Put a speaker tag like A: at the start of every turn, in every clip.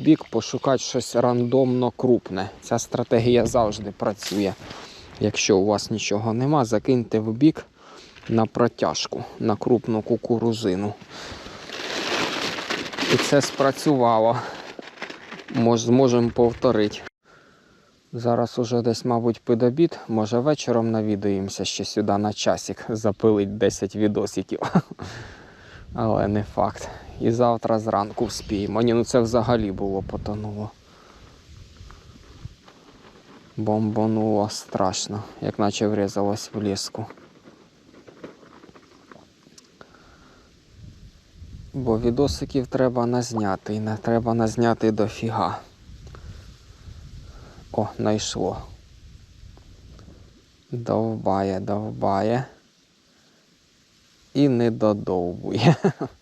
A: Бік, пошукати щось рандомно крупне. Ця стратегія завжди працює. Якщо у вас нічого нема, закиньте в бік на протяжку, на крупну кукурузину. І це спрацювало. Мож, зможемо повторити. Зараз уже десь, мабуть, під обід. Може вечором навідаємося ще сюди на часик, запилить 10 відосиків. Але не факт. І завтра зранку вспіємо. Ні, ну це взагалі було потонуло. Бомбануло страшно, як наче врізалось в ліску. Бо відосиків треба назняти, і не треба назняти дофіга. О, знайшло. Довбає, довбає. І не додовбує.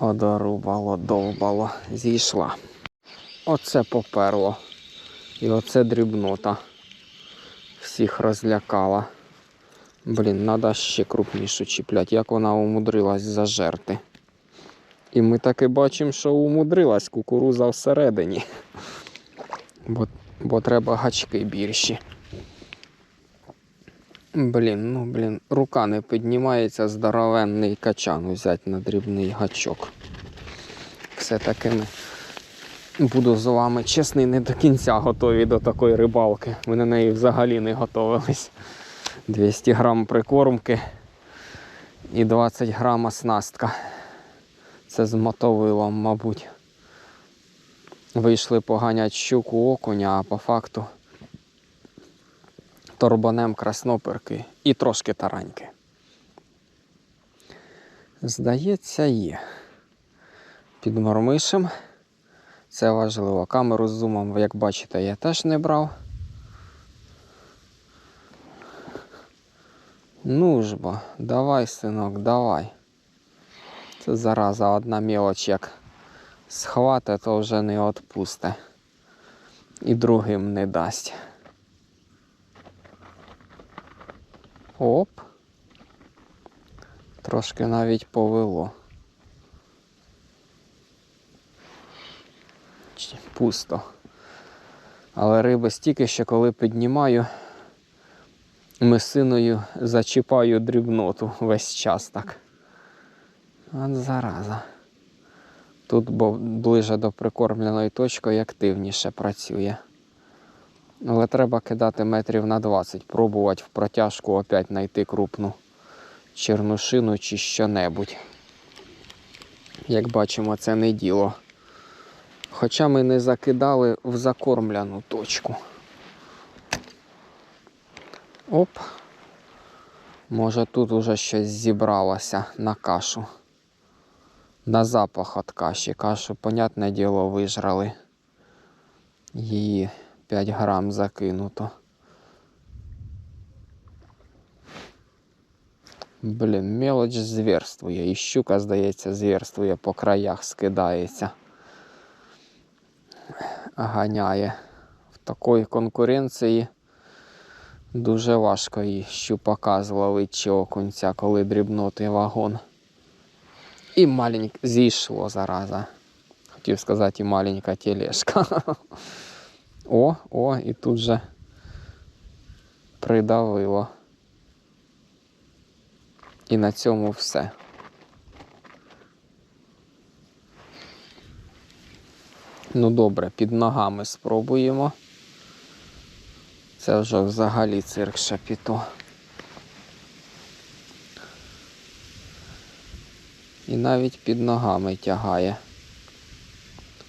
A: Одорубало, довбало, зійшла. Оце поперло. І оце дрібнота. Всіх розлякала. Блін, треба ще крупнішу чіплять, як вона умудрилась зажерти. І ми таки бачимо, що умудрилась кукуруза всередині. Бо, бо треба гачки більші. Блін, ну блін, рука не піднімається здоровенний качан взяти на дрібний гачок. Все-таки ми буду з вами чесний, не до кінця готові до такої рибалки. Ми на неї взагалі не готувались. 200 грам прикормки і 20 грам оснастка. Це з мотовилом, мабуть. Вийшли поганять щуку окуня, а по факту торбанем красноперки і трошки тараньки. Здається, є. Під мормишем. Це важливо. Камеру з зумом, як бачите, я теж не брав. Ну ж бо, давай, синок, давай. Це зараза одна мелоч як схвате, то вже не відпусте. І другим не дасть. Оп. Трошки навіть повело. Пусто. Але риби стільки, що коли піднімаю, мисиною зачіпаю дрібноту весь час так. От зараза. Тут бо ближе до прикормленої точки активніше працює. Але треба кидати метрів на 20, пробувати в протяжку опять знайти крупну чернушину чи що-небудь. Як бачимо, це не діло. Хоча ми не закидали в закормлену точку. Оп. Може тут уже щось зібралося на кашу. На запах від каші. Кашу, понятне діло, вижрали. Її 5 грам закинуто. Блін, мелоч зверствує. І щука, здається, зверствує по краях, скидається. Ганяє. В такої конкуренції дуже важко і щупака зловить чи окунця, коли дрібнотий вагон. І маленька зійшло зараза. Хотів сказати, і маленька тележка. О, о, і тут же придавило. І на цьому все. Ну добре, під ногами спробуємо. Це вже взагалі цирк шапіто. І навіть під ногами тягає.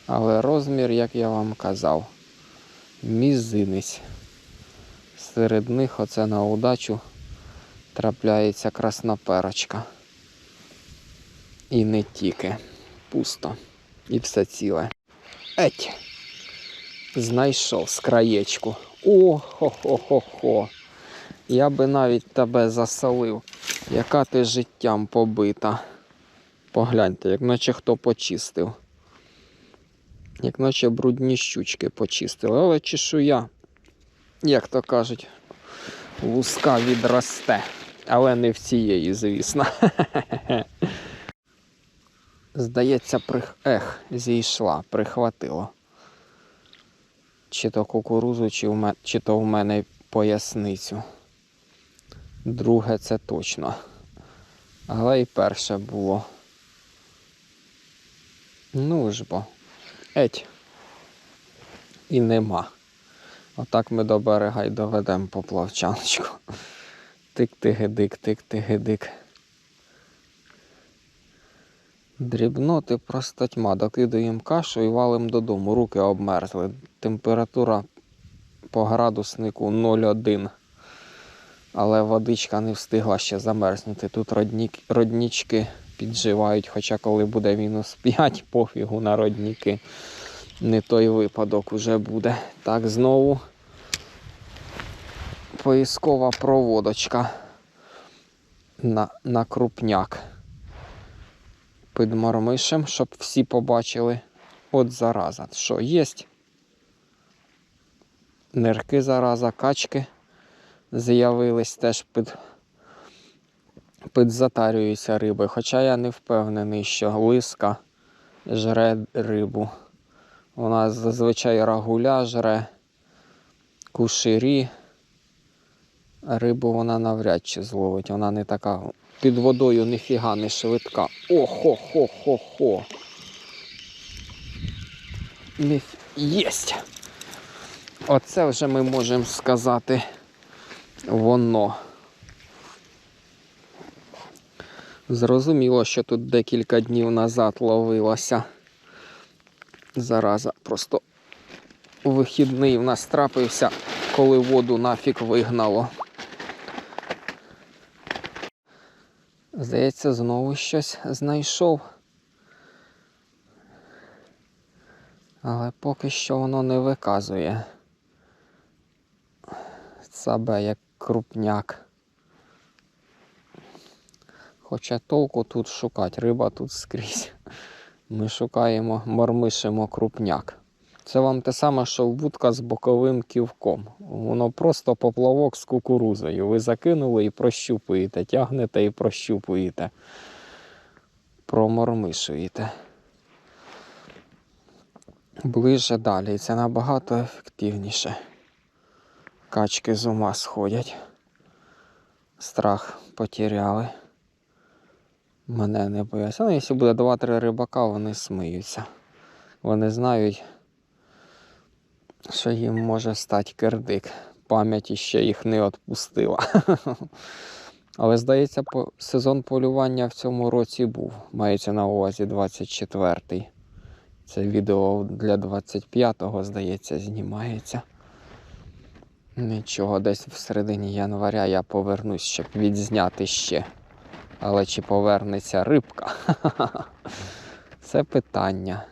A: Але розмір, як я вам казав, мізинець. Серед них оце на удачу трапляється красноперочка. І не тільки. Пусто. І все ціле. Еть. Знайшов з краєчку. О, хо-хо-хо-хо. Я би навіть тебе засолив. Яка ти життям побита. Погляньте, як наче хто почистив. Як наче брудні щучки почистили. Але чешуя, як то кажуть, луска відросте. Але не в цієї, звісно. Здається, прих... ех, зійшла, прихватило. Чи то кукурузу, чи, в мене, чи то в мене поясницю. Друге це точно. Але і перше було. Ну ж бо. Еть. І нема. Отак ми до берега й доведемо поплавчаночку. Тик-тигидик, тик-тигидик. Дрібноти просто тьма. Докидаємо кашу і валимо додому. Руки обмерзли. Температура по градуснику 0,1. Але водичка не встигла ще замерзнути. Тут роднік, роднічки підживають, хоча коли буде мінус 5, пофігу на родніки. Не той випадок уже буде. Так, знову поїскова проводочка на, на крупняк. Під мармишем, щоб всі побачили. От зараза. Що, є? Нирки зараза, качки з'явились теж під, підзатарюються риби. Хоча я не впевнений, що лиска жре рибу. Вона зазвичай рагуля жре, куширі. Рибу вона навряд чи зловить. Вона не така. Під водою ніфіга не швидка. О-хо-хо-хо-хо. Ніф... Єсть! Оце вже ми можемо сказати воно. Зрозуміло, що тут декілька днів назад ловилося. Зараза. Просто вихідний в нас трапився, коли воду нафіг вигнало. Здається, знову щось знайшов. Але поки що воно не виказує себе як крупняк. Хоча толку тут шукати, риба тут скрізь. Ми шукаємо, мормишимо крупняк. Це вам те саме, що вудка з боковим ківком. Воно просто поплавок з кукурузою. Ви закинули і прощупуєте, тягнете і прощупуєте. Промормишуєте. Ближче далі. Це набагато ефективніше. Качки з ума сходять. Страх потеряли. Мене не. Ну, якщо буде 2-3 рибака, вони сміються. Вони знають, що їм може стати кирдик. Пам'ять ще їх не відпустила. Але, здається, сезон полювання в цьому році був. Мається на увазі 24-й. Це відео для 25-го, здається, знімається. Нічого, десь в середині января я повернусь, щоб відзняти ще. Але чи повернеться рибка? Це питання.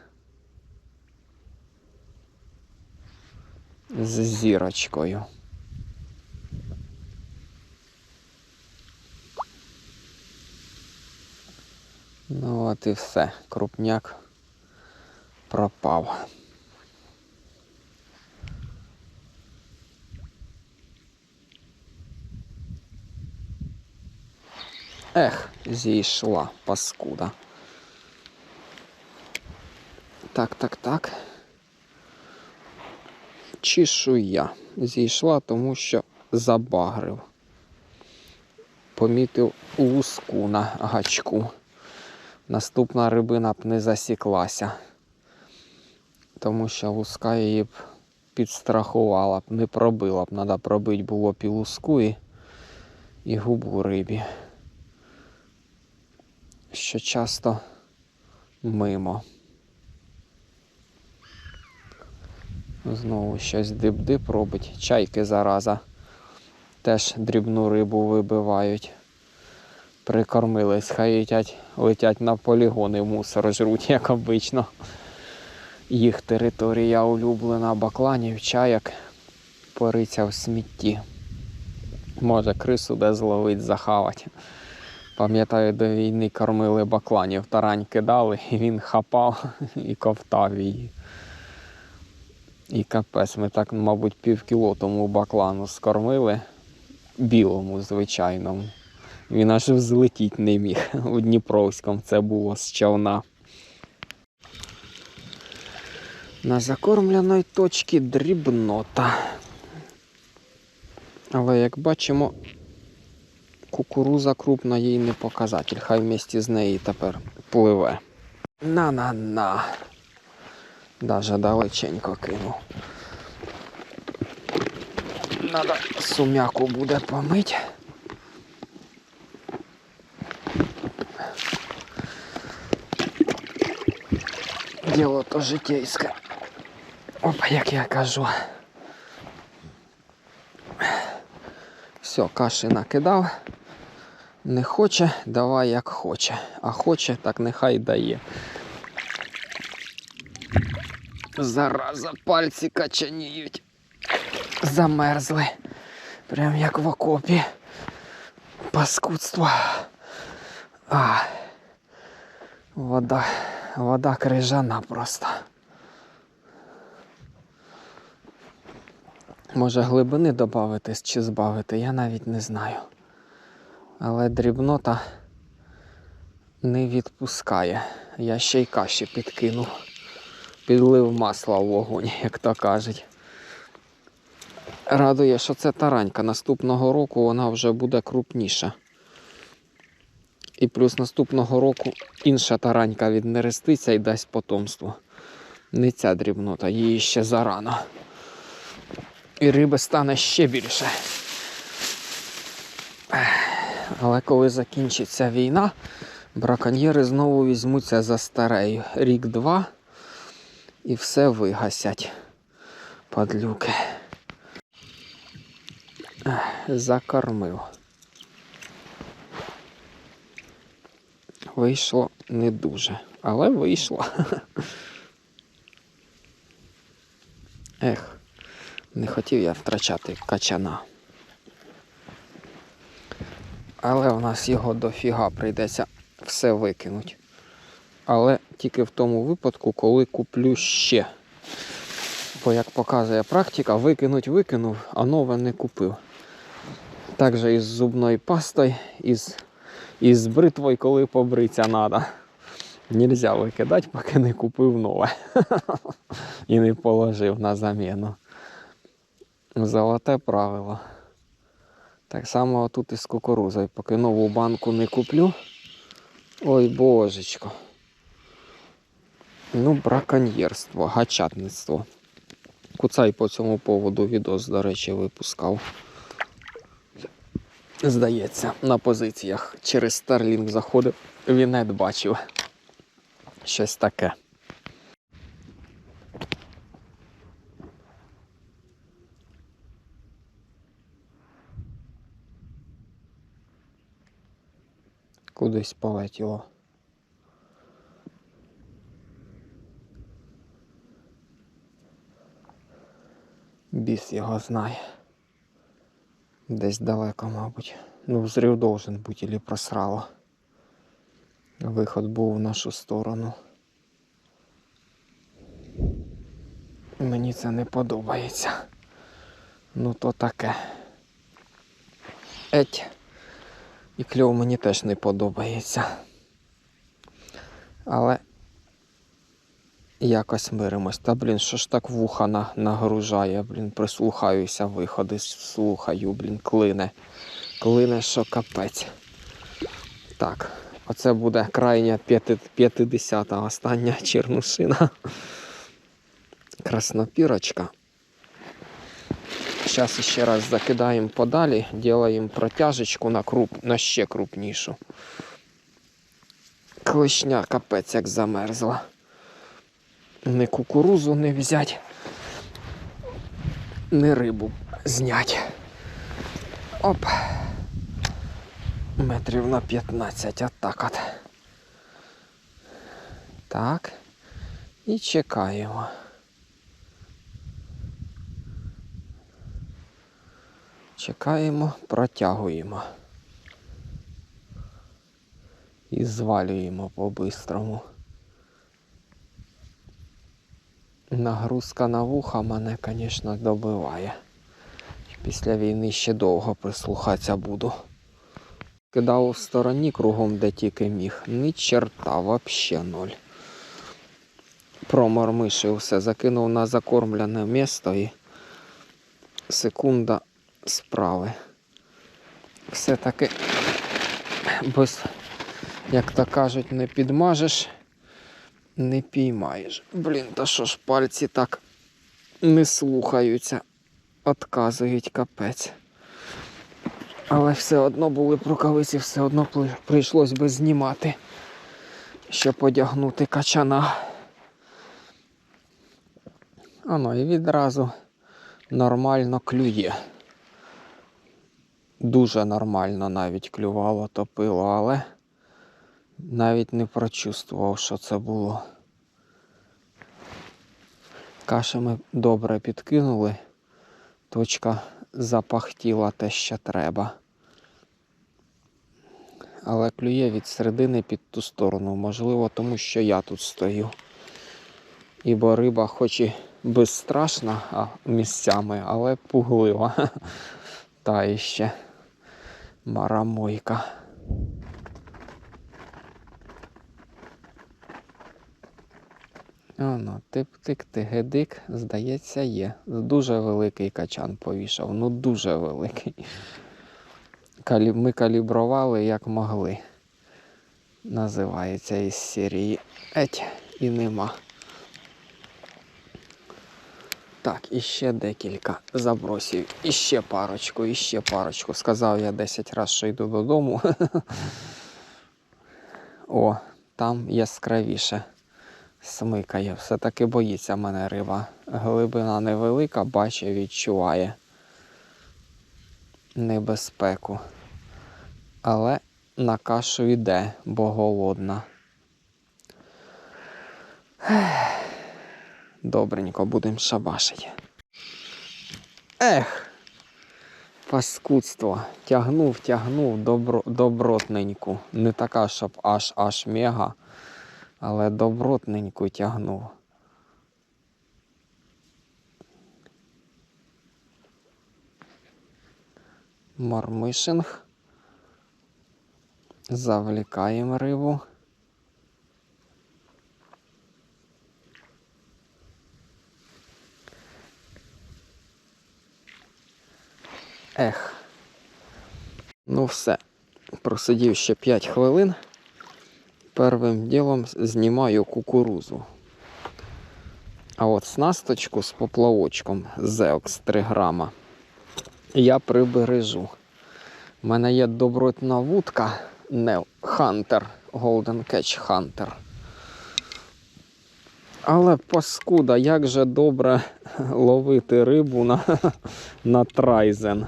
A: З зірочкою. Ну от і все. Крупняк пропав. Ех, зійшла паскуда. Так, так, так. Чешуя. Зійшла, тому що забагрив. Помітив луску на гачку. Наступна рибина б не засіклася. Тому що луска її б підстрахувала б, не пробила б. Треба пробити було б і луску і, і губу рибі. Що часто мимо. Знову щось дип-дип робить. Чайки зараза. Теж дрібну рибу вибивають. Прикормились, хай летять, летять на полігони, мусор жруть, як обично. Їх територія улюблена бакланів, чаяк, пориться в смітті. Може, крису де зловить, захавать. Пам'ятаю, до війни кормили бакланів, тарань кидали, і він хапав і ковтав її. І капець, ми так, мабуть, пів кіло тому баклану скормили. Білому, звичайному. Він аж взлетіть не міг. У Дніпровському це було з човна. На закормленій точці дрібнота. Але як бачимо, кукуруза крупна їй не показатель. Хай вместе з нею тепер пливе. На-на-на. Даже далеченько кинув. Надо сумяку буде помить. Діло то житейське. Опа, як я кажу. Все, каші накидав. Не хоче, давай як хоче. А хоче, так нехай дає. Зараза, пальці качаніють. Замерзли. Прям як в окопі. Паскудство. А. Вода. Вода крижана просто. Може глибини додати чи збавити, я навіть не знаю. Але дрібнота не відпускає. Я ще й каші підкинув. Підлив масла в вогонь, як то кажуть. Радує, що це таранька. Наступного року вона вже буде крупніша. І плюс наступного року інша таранька віднереститься і дасть потомство. Не ця дрібнота, її ще зарано. І риби стане ще більше. Але коли закінчиться війна, браконьєри знову візьмуться за старею. Рік-два і все вигасять. Падлюки. Закормив. Вийшло не дуже, але вийшло. Ех, не хотів я втрачати качана. Але у нас його дофіга прийдеться все викинути. Але тільки в тому випадку, коли куплю ще. Бо, як показує практика, викинуть викинув, а нове не купив. Так же із зубною пастою, із, із бритвою, коли побриться треба. Нельзя викидати, поки не купив нове. І не положив на заміну. Золоте правило. Так само тут із кукурузою. Поки нову банку не куплю. Ой божечко. Ну, браконьєрство, гачатництво. Куцай по цьому поводу відос, до речі, випускав. Здається, на позиціях через Starlink заходив, вінет бачив. Щось таке. Кудись полетіло. Біс його знає. Десь далеко, мабуть. Ну, взрив должен бути, или просрало. Виход був в нашу сторону. Мені це не подобається. Ну то таке. Еть. І кльов мені теж не подобається. Але якось миримось. Та блін, що ж так вуха на, нагружає, блін, прислухаюся, виходи, слухаю, блін, клине. Клине, що капець. Так, оце буде крайня 50-та остання чернушина. Краснопірочка. Зараз ще раз закидаємо подалі, робимо протяжечку на, круп, на ще крупнішу. Клешня капець як замерзла. Не кукурузу не взять, не рибу знять. Оп. Метрів на 15, отак от. Так. І чекаємо. Чекаємо, протягуємо. І звалюємо по-бистрому. Нагрузка на вуха мене, звісно, добиває. Після війни ще довго прислухатися буду. Кидав в стороні кругом, де тільки міг. Ні черта, вообще ноль. промормишив все, закинув на закормлене місто і секунда справи. Все-таки без, як то кажуть, не підмажеш, не піймаєш. Блін, та що ж пальці так не слухаються, отказують капець. Але все одно були рукавиці, все одно прийшлось би знімати, щоб одягнути качана. Ано і відразу нормально клює. Дуже нормально навіть клювало, топило, але навіть не прочувствував, що це було. Каші ми добре підкинули. Точка запахтіла те, що треба. Але клює від середини під ту сторону. Можливо, тому що я тут стою. Ібо риба хоч і безстрашна а, місцями, але пуглива. Та іще марамойка. Оно, тип-тик, тигедик, здається, є. Дуже великий качан повішав, ну дуже великий. Калі... Ми калібрували як могли. Називається із серії Еть і нема. Так, і ще декілька забросів. І ще парочку, і ще парочку. Сказав я 10 разів, що йду додому. О, там яскравіше смикає. Все-таки боїться мене риба. Глибина невелика, бачить, відчуває небезпеку. Але на кашу йде, бо голодна. Добренько, будемо шабашити. Ех! Паскудство. Тягнув, тягнув добро, добротненьку. Не така, щоб аж аж мега, але добротненьку тягнув. Мормишинг. Завлікаємо рибу. Ех. Ну все. Просидів ще 5 хвилин. Первим ділом знімаю кукурузу. А от снасточку з поплавочком Zeox 3 грама я прибережу. У мене є добротна вудка не Hunter, Golden Catch Hunter. Але паскуда, як же добре ловити рибу на, на трайзен.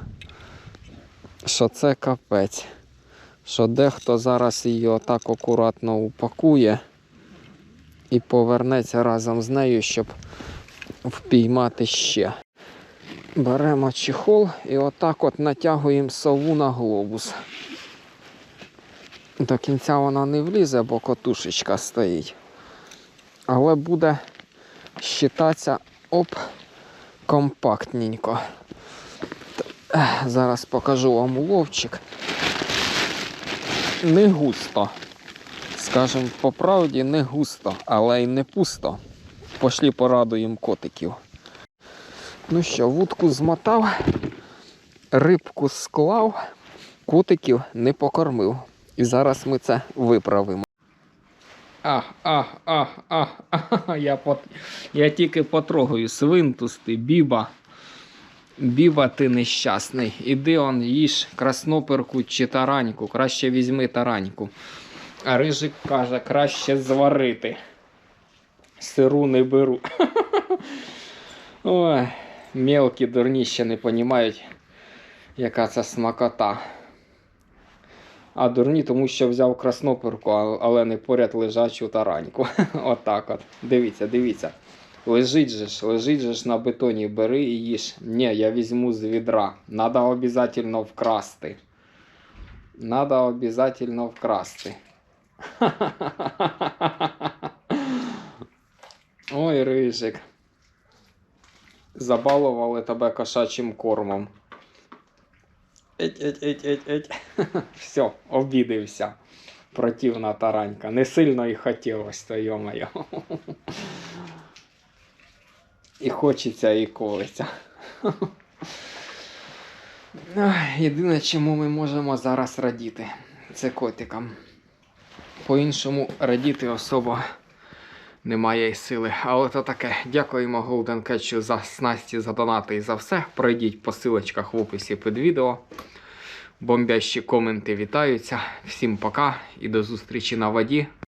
A: Що це капець. Що дехто зараз її отак акуратно упакує і повернеться разом з нею, щоб впіймати ще. Беремо чехол і отак от натягуємо сову на глобус. До кінця вона не влізе, бо котушечка стоїть. Але буде щитатися оп, компактненько. Зараз покажу вам уловчик. Не густо. Скажем по правді, не густо, але й не пусто. Пошлі порадуємо котиків. Ну що, вудку змотав, рибку склав, котиків не покормив. І зараз ми це виправимо. Ах, ах, ах, ах, ах, я, пот... я тільки потрогаю свинтусти, біба. Біба, ти нещасний. Іди он їж красноперку чи тараньку. Краще візьми тараньку. А рижик каже, краще зварити. Сиру не беру. Ой, мелкі дурні ще не розуміють, яка це смакота. А дурні, тому що взяв красноперку, але не поряд лежачу тараньку. Отак от. Дивіться, дивіться. Лежить же ж, лежить же ж на бетоні, бери і їж. Ні, я візьму з відра. Надо обов'язково вкрасти. Надо обов'язково вкрасти. Ой, рижик. Забалували тебе кошачим кормом. Еть, еть, еть, еть, еть. Все, обідився. Противна таранька. Не сильно і хотілося, то йо-моє. і хочеться, і колиться. Єдине, чому ми можемо зараз радіти, це котикам. По-іншому радіти особо немає й сили. Але то таке. Дякуємо Golden Catch за снасті, за донати і за все. Пройдіть по силочках в описі під відео. Бомбящі коменти вітаються. Всім пока і до зустрічі на воді.